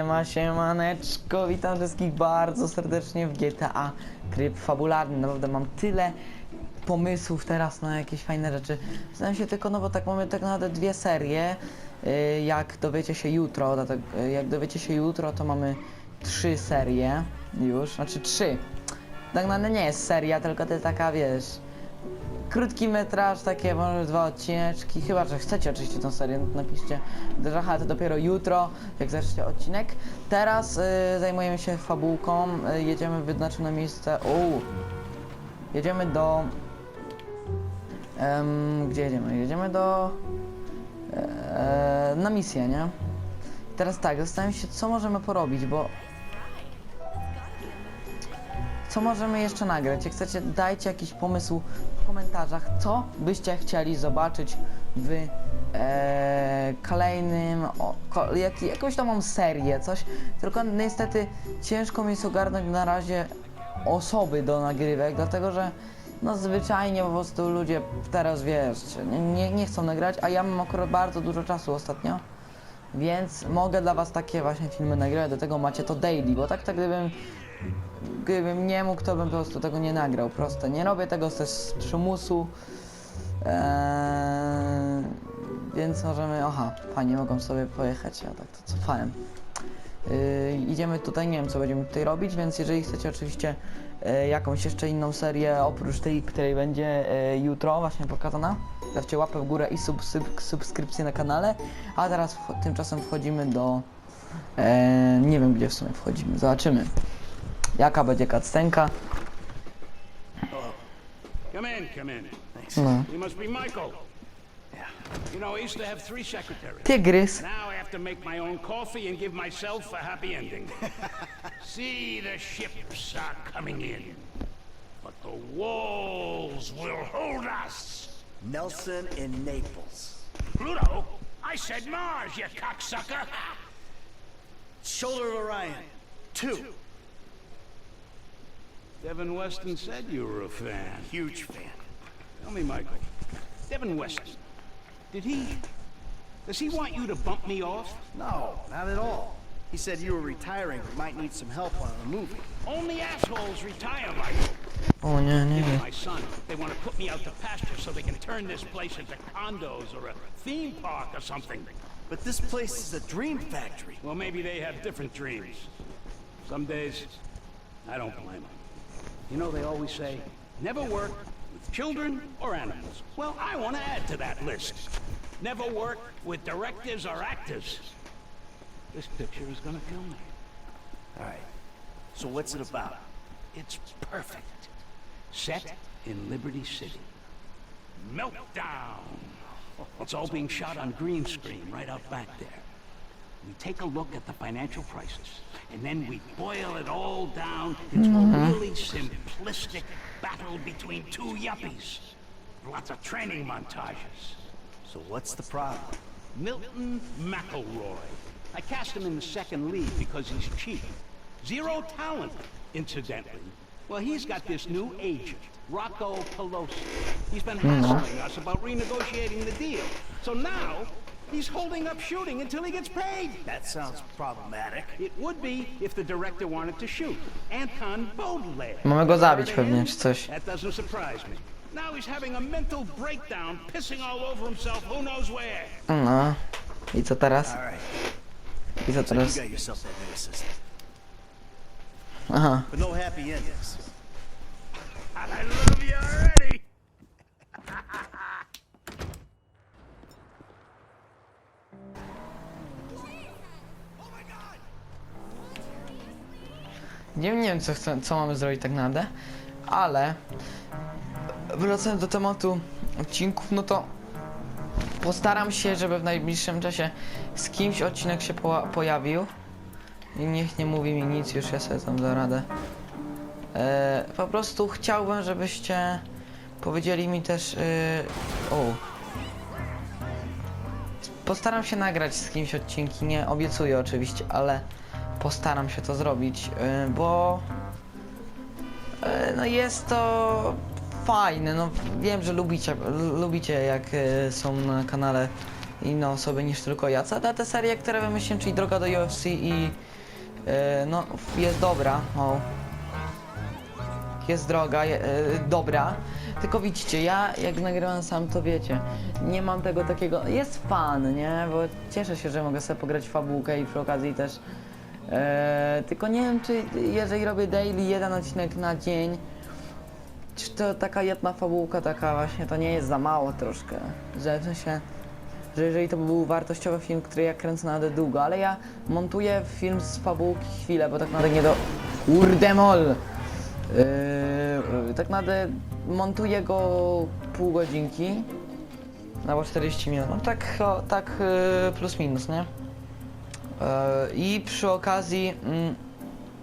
Siema, siemaneczko, witam wszystkich bardzo serdecznie w GTA Tryb Fabularny. Naprawdę mam tyle pomysłów teraz na jakieś fajne rzeczy. Znam się tylko, no bo tak mamy tak naprawdę dwie serie. Y, Jak dowiecie się jutro, y, jak dowiecie się jutro, to mamy trzy serie już, znaczy trzy. Tak naprawdę nie jest seria, tylko to jest taka, wiesz, krótki metraż, takie może dwa odcineczki, chyba że chcecie oczywiście tą serię, no napiszcie. Dracha to dopiero jutro, jak zaczniecie odcinek. Teraz y, zajmujemy się fabułką, y, jedziemy w wyznaczone miejsce. Uuu. Jedziemy do. Gdzie jedziemy? Jedziemy do. E, na misję, nie? Teraz tak, zastanawiam się, co możemy porobić, bo co możemy jeszcze nagrać? Jak chcecie, dajcie jakiś pomysł komentarzach, co byście chcieli zobaczyć w e, kolejnym, o, ko, jak, jakąś mam serię, coś, tylko niestety ciężko mi jest ogarnąć na razie osoby do nagrywek, dlatego że no zwyczajnie po prostu ludzie teraz wiesz, nie, nie chcą nagrać, a ja mam akurat bardzo dużo czasu ostatnio. Więc mogę dla was takie właśnie filmy nagrywać, do tego macie to daily, bo tak, tak gdybym gdybym nie mógł, to bym po prostu tego nie nagrał. Proste. Nie robię tego też z przymusu. Eee, więc możemy. Aha, fajnie mogą sobie pojechać. Ja tak to cofałem. Yy, idziemy tutaj, nie wiem co będziemy tutaj robić, więc jeżeli chcecie oczywiście e, jakąś jeszcze inną serię oprócz tej, której będzie e, jutro właśnie pokazana, dawcie łapę w górę i sub, sub, subskrypcję na kanale. A teraz wcho- tymczasem wchodzimy do. Nie wiem gdzie w sumie wchodzimy, zobaczymy. Jaka będzie cutscenka? Come in, come in. No. You must be Michael. Yeah. You know, I used to have three secretaries. Tygrys. Now I have to make my own coffee and give myself a happy ending. See, the ships are coming in. But the walls will hold us. Nelson in Naples. Pluto? I said Mars, you cocksucker. Shoulder of Orion. Two. Devin Weston said you were a fan. Huge fan. Tell me, Michael. Devin Weston. Did he... Does he want you to bump me off? No, not at all. He said you were retiring but might need some help on a movie. Only assholes retire, Michael. Oh, yeah, nie Me my son, they want to put me out to pasture so they can turn this place into condos or a theme park or something. But this place is a dream factory. Well, maybe they have different dreams. Some days, I don't blame them. You know, they always say, never work with children or animals. Well, I want to add to that list. Never work with directors or actors. This picture is to kill me. All right. So what's it about? It's perfect. Set in Liberty City. Meltdown! It's all being shot on green screen right out back there. We take a look at the financial crisis, and then we boil it all down into a mm-hmm. really simplistic battle between two yuppies. Lots of training montages. So what's the problem? Milton McElroy. I cast him in the second lead because he's cheap. Zero talent, incidentally. Well, he's got this new agent, Rocco Pelosi. He's been mm-hmm. hassling us about renegotiating the deal. So now, he's holding up shooting until he gets paid. That sounds problematic. It would be if the director wanted to shoot. Anton Baudelaire. Mamy go zabić Heard of pewnie, czy coś. That doesn't surprise me. Now he's having a mental breakdown, pissing all over himself who knows where. No. I co teraz? All right. I co So you teraz? yourself that new. Aha. But no happy endings. I love you already. Nie, nie wiem, co, chcę, co mamy zrobić tak naprawdę, ale wracając do tematu odcinków, no to postaram się, żeby w najbliższym czasie z kimś odcinek się po, pojawił. I niech nie mówi mi nic, już ja sobie tam dam radę. E, po prostu chciałbym, żebyście powiedzieli mi też. E, o. Postaram się nagrać z kimś odcinki, nie obiecuję oczywiście, ale postaram się to zrobić, y, bo y, no jest to fajne, no wiem, że lubicie, lubicie jak y, są na kanale inne osoby niż tylko ja. Co te serie, które wymyśliłem, czyli Droga do UFC i no jest dobra, o. Jest droga, je, dobra. Tylko widzicie, ja jak nagrywam sam, to wiecie, nie mam tego takiego, jest fan, nie? Bo cieszę się, że mogę sobie pograć fabułkę i przy okazji też e, tylko nie wiem, czy jeżeli robię daily jeden odcinek na dzień, czy to taka jedna fabułka, taka właśnie, to nie jest za mało troszkę, że w sensie, że jeżeli to by był wartościowy film, który ja kręcę naprawdę długo, ale ja montuję film z fabułki chwilę, bo tak naprawdę nie do... Kurde mol! Yy, tak naprawdę montuję go pół godzinki, albo 40 minut, no tak, o, tak yy, plus minus, nie? Yy, I przy okazji mm,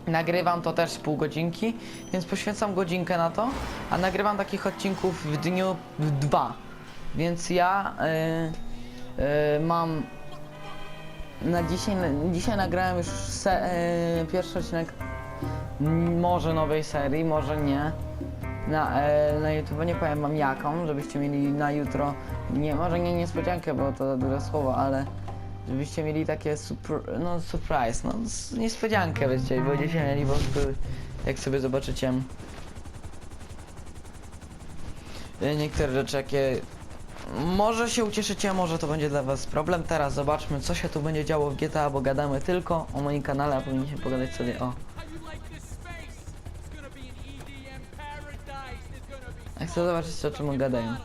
nagrywam to też z pół godzinki, więc poświęcam godzinkę na to, a nagrywam takich odcinków w dniu w dwa. Więc ja yy, yy, mam na dzisiaj, dzisiaj nagrałem już se, yy, pierwszy odcinek może nowej serii, może nie. Na, e, na YouTube nie powiem wam jaką, żebyście mieli na jutro, nie, może nie niespodziankę, bo to duże słowo, ale żebyście mieli takie super, no surprise, no niespodziankę będziecie, będziecie mieli prostu, jak sobie zobaczycie e, niektóre rzeczy, jakie może się ucieszycie, może to będzie dla was problem. Teraz zobaczmy, co się tu będzie działo w GTA, bo gadamy tylko o moim kanale, a powinniśmy pogadać sobie o... Ja chcę zobaczyć, o czym gadają.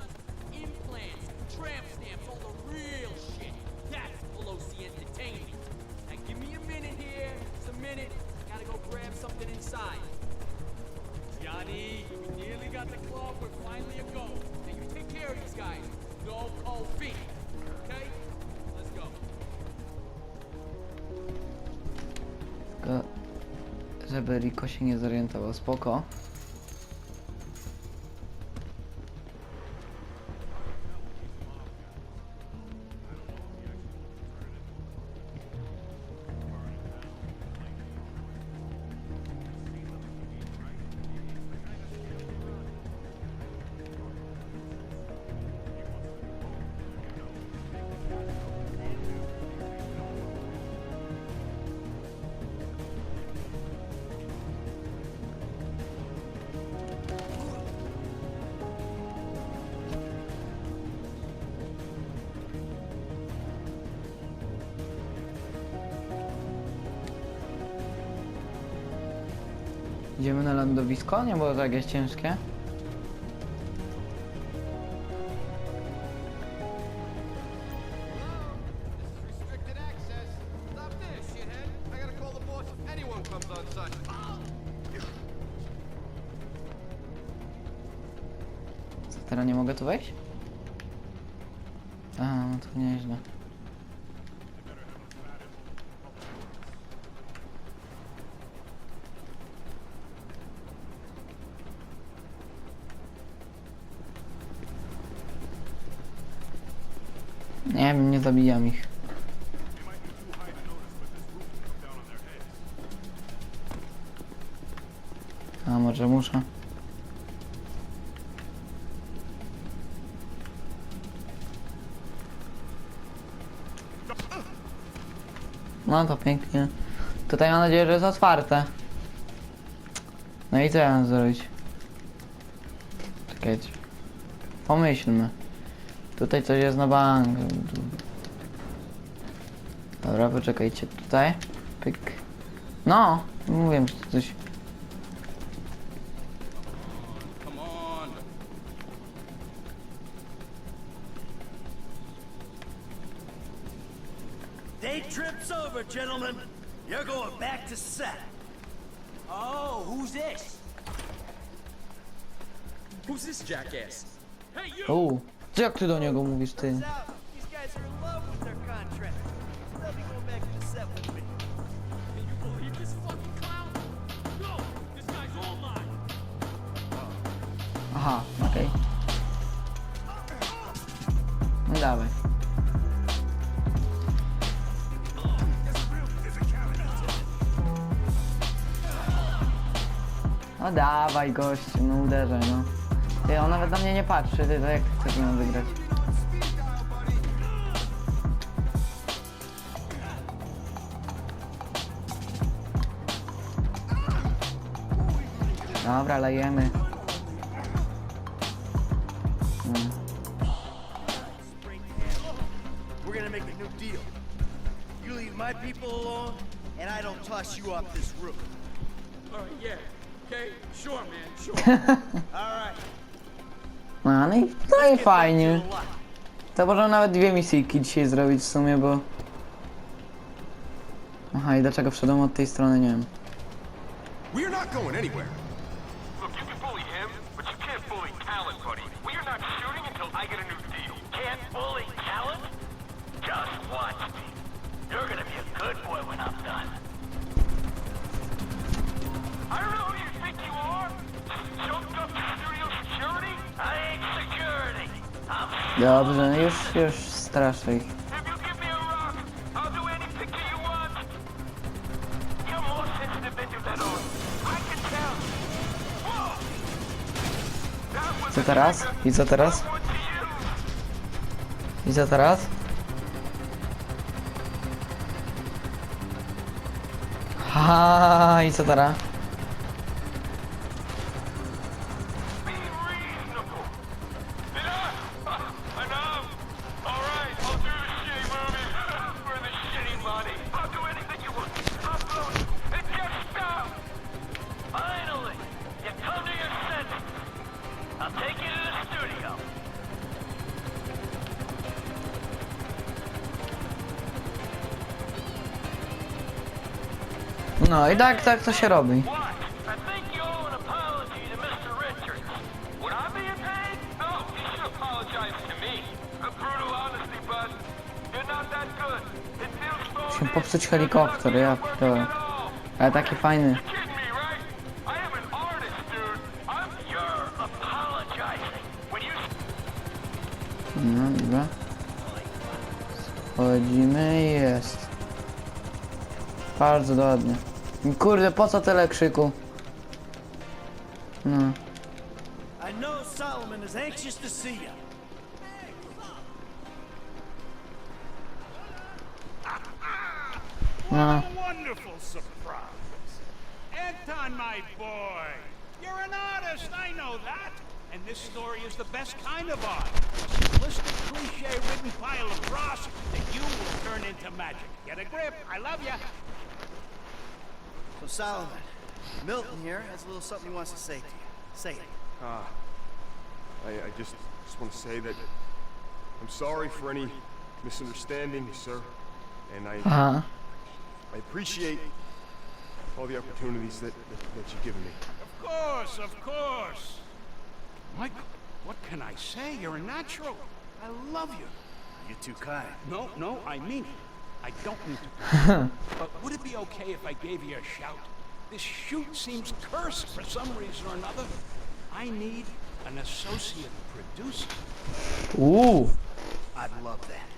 The club. We're finally a go. Now you take care of these guys. No feet. Okay? Let's go. Żeby Rico się nie zorientował, spoko. Idziemy na lądowisko? Nie było to jakieś ciężkie? Co, teraz nie mogę tu wejść? A, no to nieźle. Zabijam ich. A może muszę? No to pięknie. Tutaj mam nadzieję, że jest otwarte. No i co ja mam zrobić? Czekajcie. Pomyślmy. Tutaj coś jest na bank. Dobra, poczekajcie. Tutaj. Pyk. No, mówiłem, że to coś... Come on. Day trip's over, gentlemen. You're going back to set. Oh, who's this? Who's this jackass? Hey, you! Jak ty do niego mówisz, ty? No dawaj gościu, no uderzę, no. Ty, on nawet na mnie nie patrzy, ty, to jak chcesz ją wygrać? Dobra, lejemy. My people alone, and I don't toss you off this roof. All yeah. Sure, man, sure. No, no i, no i fajnie. to możemy nawet dwie misyjki dzisiaj zrobić w sumie, bo... Aha, i dlaczego wszedłem od tej strony, nie wiem. We're not going anywhere. Can tell. Whoa! That was Co teraz? I co teraz? I co teraz? Ha, i co teraz? I'll take you to. No i tak, tak to się robi. What? I think Mr. Richards. Musimy popsuć helikopter, ja pierdolę. Ale taki fajny. Wchodzimy i jest. Bardzo ładnie. Kurde, po co tyle krzyku? No. I know Solomon is anxious to see you. No. Wonderful surprise. Anton, my boy. You're an artist, I know that. And this story is the best kind of art. A cliche-ridden pile of dross that you will turn into magic. Get a grip. I love you. So Solomon, Milton here has a little something he wants to say to you. Say it. Ah, I, I just just want to say that I'm sorry for any misunderstanding, sir, and I Aha. I appreciate all the opportunities that, that, that you've given me. Of course, of course. Michael, what can I say? You're a natural. I love you. You're too kind. No, no, I mean it. I don't mean to. but would it be okay if I gave you a shout? This shoot seems cursed for some reason or another. I need an associate producer. Ooh. I'd love that.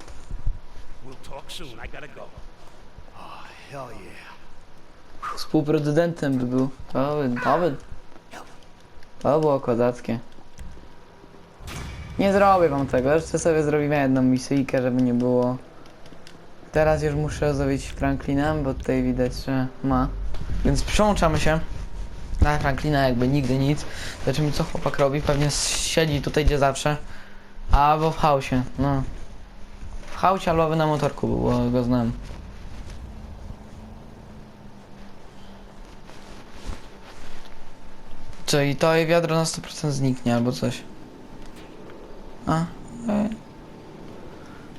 We'll talk soon. I gotta go. Oh, hell yeah. Współproducentem by był. To by, to by. To było kozackie. Nie zrobię wam tego, jeszcze sobie zrobimy jedną misyjkę, żeby nie było. Teraz już muszę zrobić Franklinem, bo tutaj widać, że ma. Więc przełączamy się na Franklina jakby nigdy nic. Zobaczymy co chłopak robi. Pewnie siedzi tutaj gdzie zawsze. Albo w hausie, no. W hausie albo na motorku bo go znam. Czyli to i wiadro na 100% zniknie albo coś. A.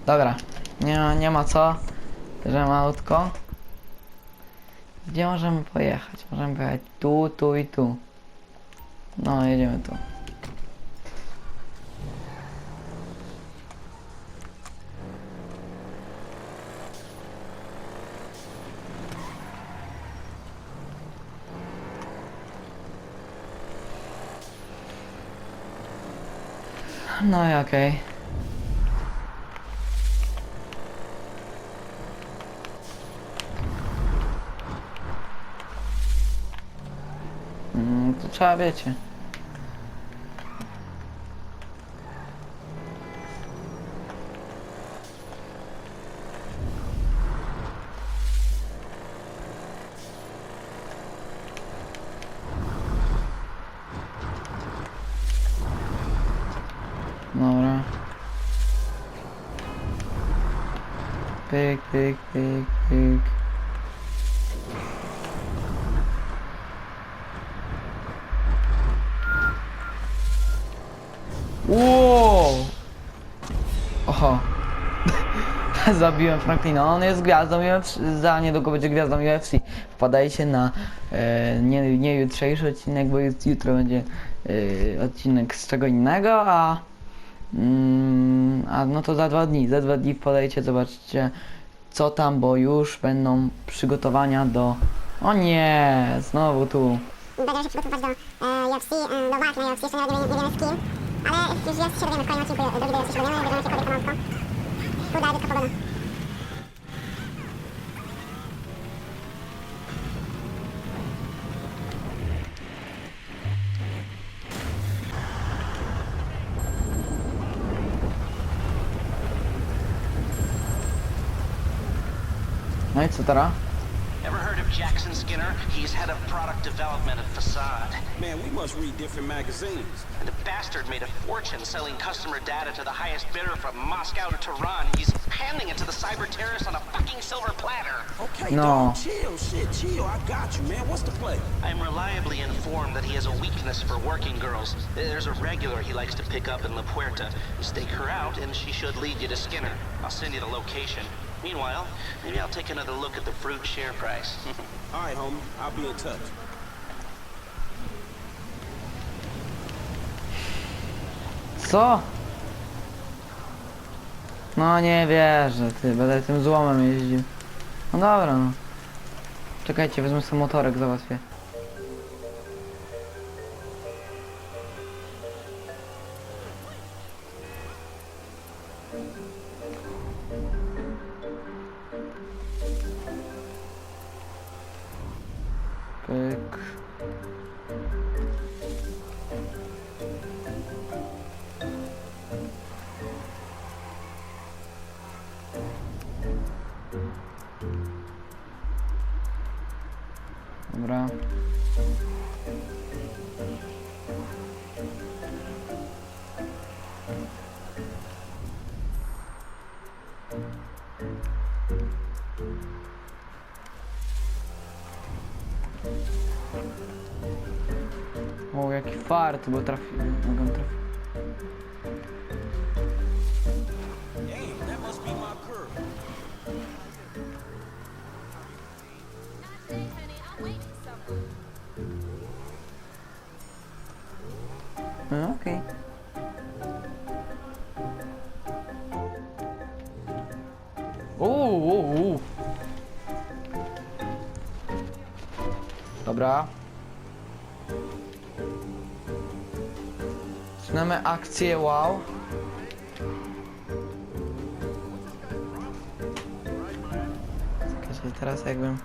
Dobra, nie, ma- nie ma co. Bierzemy autko. Gdzie możemy pojechać? Możemy pojechać tu, tu i tu. No, jedziemy tu. No i okej. Mm, to trzeba wiecie. Zabiłem Franklina. On jest gwiazdą UFC. Za niedługo będzie gwiazdą UFC. Wpadajcie na e, nie, nie jutrzejszy odcinek, bo jutro będzie e, odcinek z czego innego, a mm, a no to za dwa dni. Za dwa dni wpadajcie, zobaczcie co tam, bo już będą przygotowania do... O nie, znowu tu. Się do e, UFC, e, do na UFC, jeszcze nie, nie wiemy z kim, ale już jest, się dowiemy w kolejnym odcinku, drugi do UFC się dowiemy, się komandą. Uda, tylko pogoda. No i co teraz? Ever heard of Jackson Skinner? He's head of product development at Facade. Man, we must read different magazines. And the bastard made a fortune selling customer data to the highest bidder from Moscow to Tehran. He's handing it to the cyber terrorists on a fucking silver platter. Okay, No. dog, chill, shit, chill. I got you, man. What's the play? I'm reliably informed that he has a weakness for working girls. There's a regular he likes to pick up in La Puerta. Stake her out, and she should lead you to Skinner. I'll send you the location. Meanwhile, maybe I'll take another look at the fruit share price. All right, homie. I'll be in touch. Co? No nie wierzę, ty, będę tym złomem jeździł. No dobra, no. Czekajcie, wezmę sobie motorek, załatwię. Pyk. Dobra. O, jaki fart, bo trafiłem. Mogę trafić. Zaczynamy akcję, wow. Czekajcie, teraz jakbym...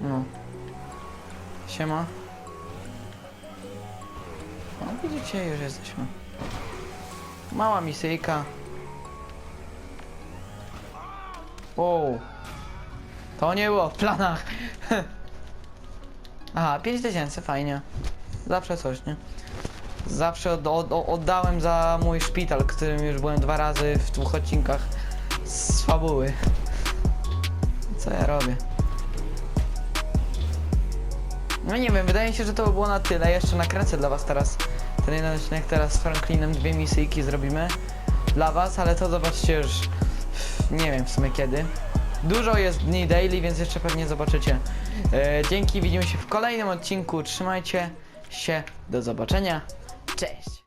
No. Siema. No widzicie, już jesteśmy. Mała misyjka. Wow. To nie było w planach. Aha, 5000, fajnie. Zawsze coś, nie? Zawsze od, od, oddałem za mój szpital, którym już byłem dwa razy w dwóch odcinkach z fabuły. Co ja robię? No nie wiem, wydaje mi się, że to by było na tyle. Jeszcze nakręcę dla was teraz ten jeden odcinek teraz z Franklinem, dwie misyjki zrobimy dla was, ale to zobaczcie już nie wiem w sumie kiedy. Dużo jest dni daily, więc jeszcze pewnie zobaczycie. E, dzięki, widzimy się w kolejnym odcinku. Trzymajcie się, do zobaczenia. Cześć!